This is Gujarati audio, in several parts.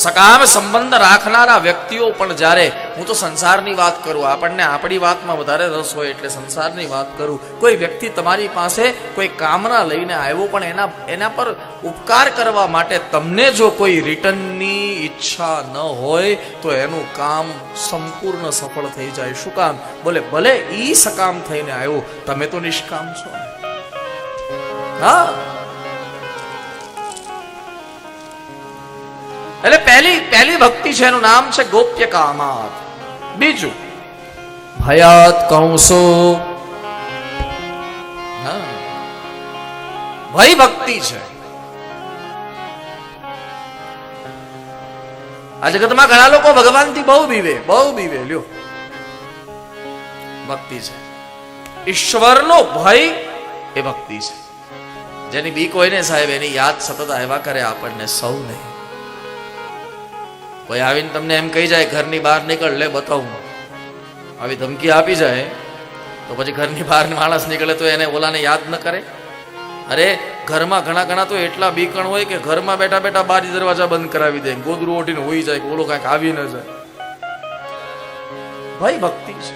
સકામ સંબંધ રાખનારા વ્યક્તિઓ પણ જ્યારે હું તો સંસારની વાત કરું, આપણને આપણી વાતમાં વધારે રસ હોય એટલે સંસારની વાત કરું. કોઈ વ્યક્તિ તમારી પાસે કોઈ કામના લઈને આવ્યો પણ એના એના પર ઉપકાર કરવા માટે તમને જો કોઈ રિટર્નની ઈચ્છા ન હોય, તો એનું કામ સંપૂર્ણ સફળ થઈ જાય. શું કામ? બોલે, ભલે ઈ સકામ થઈને આવ્યો, તમે તો નિષ્કામ છો. હા? એટલે પહેલી પહેલી ભક્તિ છે એનું નામ છે ગોપ્ય કામાત બીજું? ભયાત કંસો. હા. ભય ભક્તિ છે. આ જગતમાં ઘણા લોકો ભગવાનથી બહુ બીવે બહુ બીવે લ્યો. ભક્તિ છે. ઈશ્વરનો ભય એ ભક્તિ છે. જેની બીક હોય ને સાહેબ એની યાદ સતત આવ્યા કરે આપણને સૌને. કોઈ આવીને તમને એમ કહી જાય, ઘરની બહાર નીકળ, લે બતાવું. આવી ધમકી આપી જાય, તો પછી ઘરની બહાર માણસ નીકળે તો એને ઓલાને યાદ ન કરે? અરે, ઘરમાં ઘણા ઘણા તો એટલા બીકણ હોય કે ઘરમાં બેઠા બેઠા બારી દરવાજા બંધ કરાવી દે, ગોદરું ઓટીને હોઈ જાય ઓલો કાંઈક આવી ન જાય. ભય ભક્તિ છે.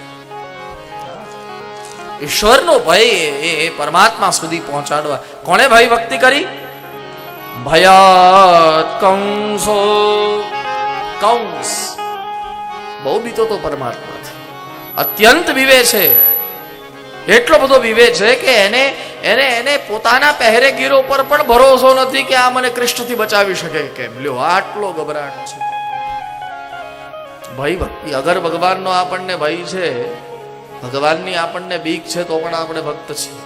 ઈશ્વરનો ભય એ પરમાત્મા સુધી પહોંચાડવા. કોણે ભય ભક્તિ કરી? ભયાત કંસો કંસ. બહુ બીતો તો પરમાત્માથી અત્યંત વિવે છે. એટલો બધો વિવે છે કે એને એને એને પોતાના પહેરેગીરો પર પણ ભરોસો નથી કે આ મને કૃષ્ણથી બચાવી શકે કેમ. લ્યો, આટલો ગભરાટ છે. ભાઈ ભક્તિ. અગર ભગવાનનો આપણને ભય છે, ભગવાનની આપણને બીક છે, તો પણ આપણે ભક્ત છીએ.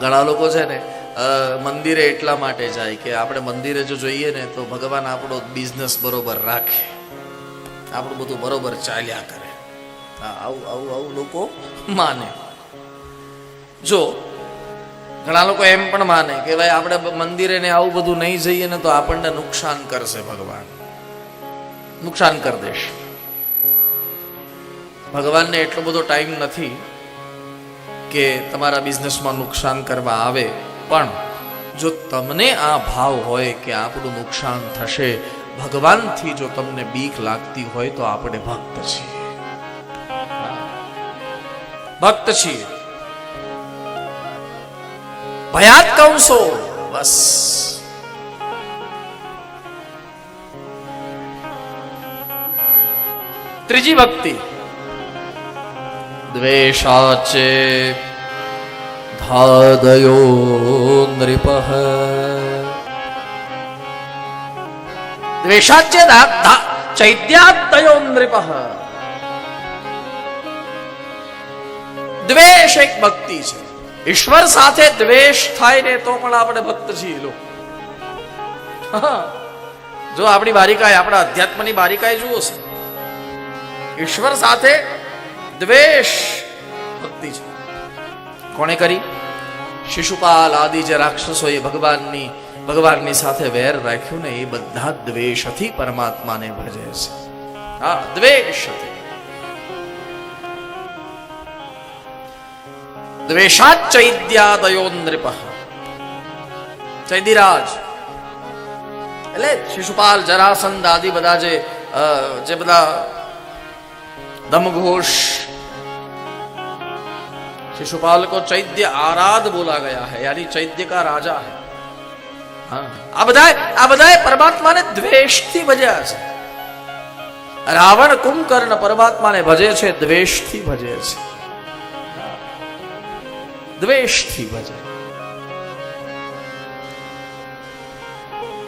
ઘણા લોકો છે ને મંદિરે એટલા માટે જાય કે આપણે મંદિરે જો જોઈએ ને તો ભગવાન આપણો બિઝનેસ બરોબર રાખે. આપણું બધું બરોબર ચાલ્યા કરે. આવું આવું આવું લોકો માને. જો, ઘણા લોકો એમ પણ માને કે ભાઈ આપણે મંદિરે ને આવું બધું નહીં જઈએ ને તો આપણને નુકસાન કરશે ભગવાન. નુકસાન કરી દેશે. ભગવાનને એટલો બધો ટાઈમ નથી કે તમારા બિઝનેસમાં નુકસાન કરવા આવે. પણ જો તમને આ ભાવ હોય કે આપણું નુકસાન થશે, ભગવાનથી જો તમને બીક લાગતી હોય તો આપણે ભક્ત છીએ. ભક્ત છીએ. ભયાત કંસો, બસ. ત્રીજી ભક્તિ. દ્વેષાચે ધાદયો नृपः। દ્વેષાચે चैत्यात्तयो नृपः। દ્વેષ એક ભક્તિ છે ઈશ્વર સાથે દ્વેષ થાય ને તો પણ આપણે ભક્ત છીએ લો હા. જો આપણી બારીકાય આપણા અધ્યાત્મની બારીકાય જુઓ છે ઈશ્વર સાથે દ્વેષ ભક્તિ છે કોણે કરી. શિશુપાલ આદિ જે રાક્ષસોએ ભગવાનની ભગવાનની સાથે વેર રાખ્યો ને એ બધા દ્વેષથી પરમાત્માને ભજે છે. હા, દ્વેષથી. દ્વેષાત ચૈદ્યાદયો નૃપ ચૈદીરાજ. એટલે શિશુપાલ જરાસંદ આદિ બધા જે જે બધા દમઘોષ शिशुपाल को चैद्य आराध बोला गया है यानी चैद्य का राजा है हाँ આ બધા આ બધા પરમાત્માને દ્વેષથી ભજ્યા છે રાવણ કુંભકર્ણ પરમાત્માને ભજે છે દ્વેષથી ભજે છે દ્વેષથી ભજે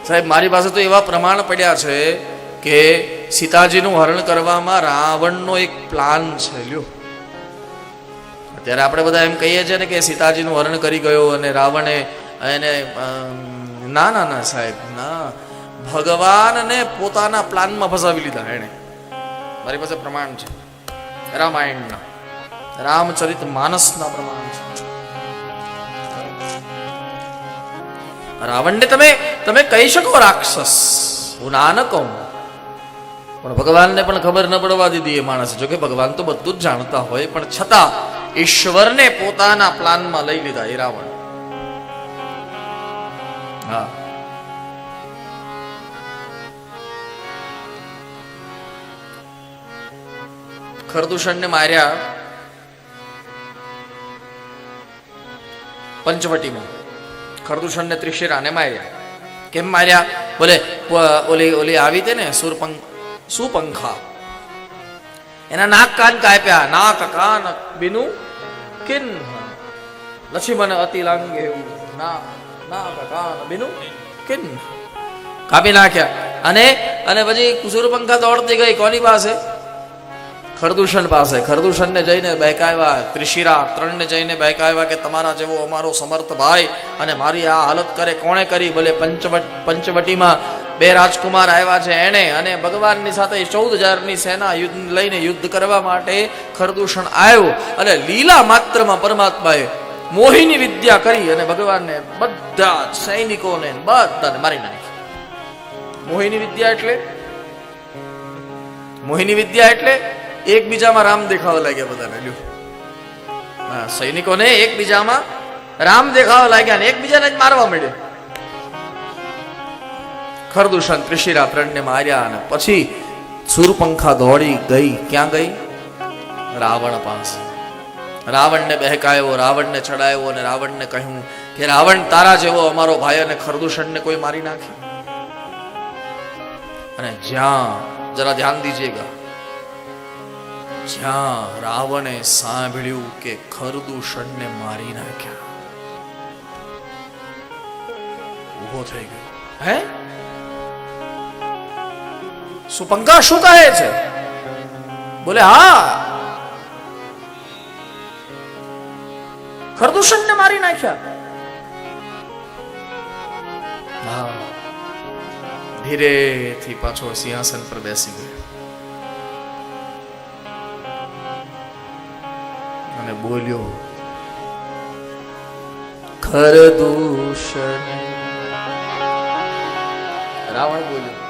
સાહેબ મારી પાસે તો એવા પ્રમાણ પડ્યા છે કે સીતાજીનું હરણ કરવામાં રાવણનો એક પ્લાન છે લ્યો અત્યારે આપણે બધા એમ કહીએ છીએ ને કે સીતાજીનું હરણ કરી ગયો અને રાવણે એને ના ના ના, સાહેબ, ના. ભગવાનને પોતાના પ્લાનમાં ફસાવી લીધા એણે. મારી પાસે પ્રમાણ છે. રામાયણના. રામચરિત માનસના પ્રમાણ છે. રાવણને તમે તમે કહી શકો, રાક્ષસ. હું ના ન કહું પણ ભગવાનને પણ ખબર ન પડવા દીધી એ માણસ જો કે ભગવાન તો બધું જ જાણતા હોય, પણ છતાં ઈશ્વરને પોતાના પ્લાનમાં લઈ લીધા એ રાવણ. હા. ખરદૂષણને માર્યા પંચવટીમાં. ખરદૂષણને ત્રિશિરાને માર્યા. કેમ માર્યા? બોલે ઓલી ઓલી આવી તે ને સુરપંખ સુપંખા. એના નાક કાન કાપ્યા, નાક, કાન, બિનુ કિન લક્ષ્મણ અતિ લાંગે નાક કાન, બિનુ કિન કાપી નાખ્યા. અને અને પછી સુરપંખા દોડતી ગઈ, કોની પાસે? ખરદૂષણ પાસે. ખરદૂષણને જઈને બહેકાવ્યા, ત્રિશિરા ત્રણને જઈને બહેકાવ્યા કે તમારા જેવો અમારો સમર્થ ભાઈ અને મારી આ હાલત કરે, કોણે કરી? ભલે પંચવટ પંચવટીમાં બે રાજકુમાર આવ્યા છે એણે અને ભગવાનની સાથે ચૌદ હજારની સેના યુદ્ધ લઈને યુદ્ધ કરવા માટે ખરદૂષણ આવ્યો અને લીલા માત્રમાં પરમાત્માએ મોહિની વિદ્યા કરી અને ભગવાનને બધા સૈનિકોને બધાને મારી નાખી. મોહિની વિદ્યા એટલે? મોહિની વિદ્યા એટલે એકબીજામાં રામ દેખાવા લાગ્યા બધાને, લ્યો. સૈનિકોને એકબીજામાં રામ દેખાવા લાગ્યા ને એકબીજાને જ મારવા માંડ્યા. ખરદૂષણ ત્રિશિરા ત્રણને માર્યા અને પછી સુરપંખા દોડી ગઈ. ક્યાં ગઈ? રાવણ પાસે. રાવણને બહેકાયો, રાવણને ચડાયો અને રાવણને કહ્યું કે, રાવણ, તારા જેવો અમારો ભાઈ અને ખરદૂષણને કોઈ મારી નાખે? અને જ્યાં, જરા ધ્યાન દીજેગા, જ્યાં રાવણે સાંભળ્યું કે ખરદૂષણને મારી નાખ્યા. ઊભો થઈ ગયો. હે? સુપંકા શું કહે છે? બોલે, હા. ખરદૂષણને મારી નાખ્યા. ધીરેથી પાછો સિંહાસન પર બેસી ગયો. અને બોલ્યો, ખરદૂષણ. રાવણ બોલ્યો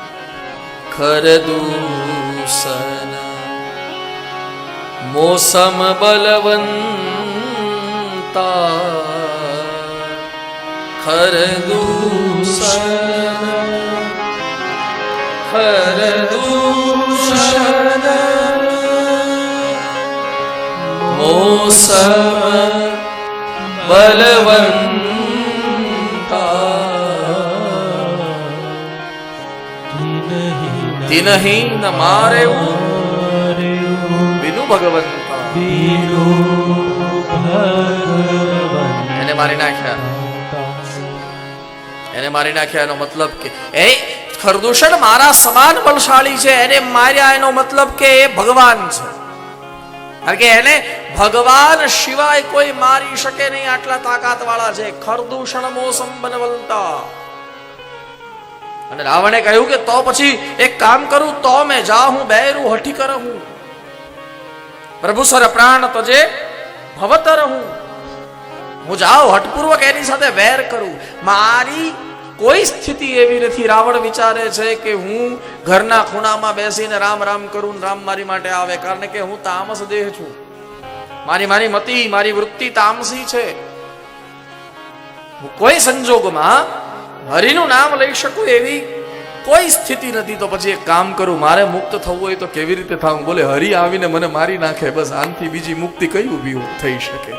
खरदूसन मोसम बलवन्ता। खरदूसन बलवन्तरदुषर मोसम बलवन्ता। તિનહી ન મારે વિનુ એને મારી નાખ્યા. એને મારી નાખ્યા એનો મતલબ કે, એ ખરદૂષણ મારા સમાન બલશાળી છે, એને માર્યા એનો મતલબ કે એ ભગવાન છે. કારણ કે એને ભગવાન સિવાય કોઈ મારી શકે નહીં, આટલા તાકાત વાળા છે. ખરદૂષણ મોસમ બનવલતા અને રાવણે કહ્યું કે તો પછી એક કામ કરું, તો મેં જા હું બેરું હઠી કર હું પ્રભુ સર, પ્રાણ તજે ભવતર હું હું જાઉં, હઠપૂર્વક એની સાથે વેર કરું. મારી કોઈ સ્થિતિ એવી નથી. રાવણ વિચારે છે કે હું ઘરના ખૂણામાં બેસીને રામ રામ કરું રામ મારી માટે આવે. કારણ કે હું તામસ દેહ છું. મારી મારી મતિ, મારી વૃત્તિ તામસી છે. હું કોઈ સંજોગમાં હરિનું નામ લઈ શકું એવી કોઈ સ્થિતિ નથી. તો પછી એક કામ કરું, મારે મુક્ત થવું હોય તો કેવી રીતે થવું બોલે, હરિ આવીને મને મારી નાખે, બસ આનથી બીજી મુક્તિ કઈ ઊભી થઈ શકે?